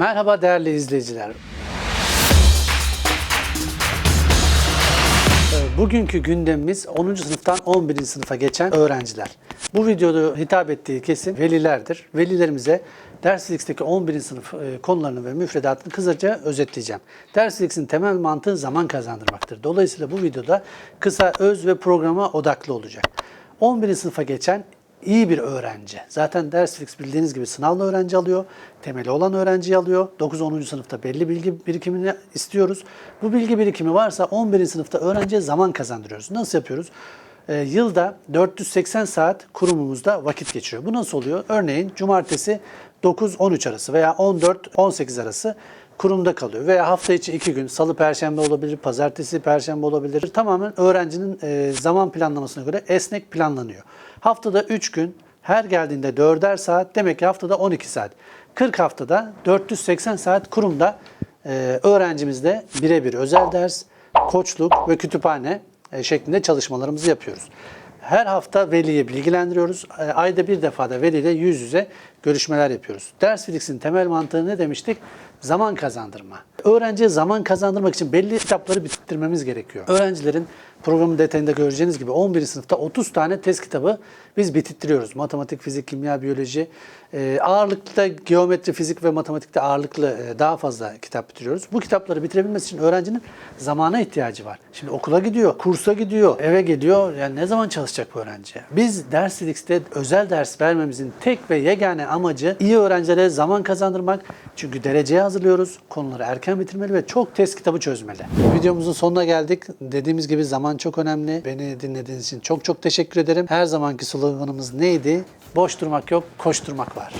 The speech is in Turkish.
Merhaba değerli izleyiciler. Ee, Bugünkü gündemimiz 10. sınıftan 11. sınıfa geçen öğrenciler. Bu videoda hitap ettiği kesim velilerdir. Velilerimize ders X'teki 11. sınıf e, konularını ve müfredatını kısaca özetleyeceğim. Ders X'in temel mantığı zaman kazandırmaktır. Dolayısıyla bu videoda kısa, öz ve programa odaklı olacak. 11. sınıfa geçen iyi bir öğrenci. Zaten ders bildiğiniz gibi sınavlı öğrenci alıyor. Temeli olan öğrenciyi alıyor. 9-10. sınıfta belli bilgi birikimini istiyoruz. Bu bilgi birikimi varsa 11. sınıfta öğrenciye zaman kazandırıyoruz. Nasıl yapıyoruz? Ee, yılda 480 saat kurumumuzda vakit geçiriyor. Bu nasıl oluyor? Örneğin cumartesi 9-13 arası veya 14-18 arası kurumda kalıyor. Veya hafta içi iki gün, salı, perşembe olabilir, pazartesi, perşembe olabilir. Tamamen öğrencinin e, zaman planlamasına göre esnek planlanıyor. Haftada 3 gün, her geldiğinde 4'er saat, demek ki haftada 12 saat. 40 haftada 480 saat kurumda e, öğrencimizle birebir özel ders, koçluk ve kütüphane e, şeklinde çalışmalarımızı yapıyoruz. Her hafta veliyi bilgilendiriyoruz. E, Ayda bir defa da veliyle yüz yüze görüşmeler yapıyoruz. Ders Felix'in temel mantığı ne demiştik? Zaman kazandırma. Öğrenciye zaman kazandırmak için belli kitapları bitirmemiz gerekiyor. Öğrencilerin programın detayında göreceğiniz gibi 11. sınıfta 30 tane test kitabı biz bitittiriyoruz. Matematik, fizik, kimya, biyoloji. E, ağırlıkta geometri, fizik ve matematikte ağırlıklı e, daha fazla kitap bitiriyoruz. Bu kitapları bitirebilmesi için öğrencinin zamana ihtiyacı var. Şimdi okula gidiyor, kursa gidiyor, eve geliyor. Yani ne zaman çalışacak bu öğrenci? Biz ders X'te özel ders vermemizin tek ve yegane amacı iyi öğrencilere zaman kazandırmak. Çünkü dereceye hazırlıyoruz. Konuları erken bitirmeli ve çok test kitabı çözmeli. Videomuzun sonuna geldik. Dediğimiz gibi zaman çok önemli. Beni dinlediğiniz için çok çok teşekkür ederim. Her zamanki sloganımız neydi? Boş durmak yok, koşturmak var.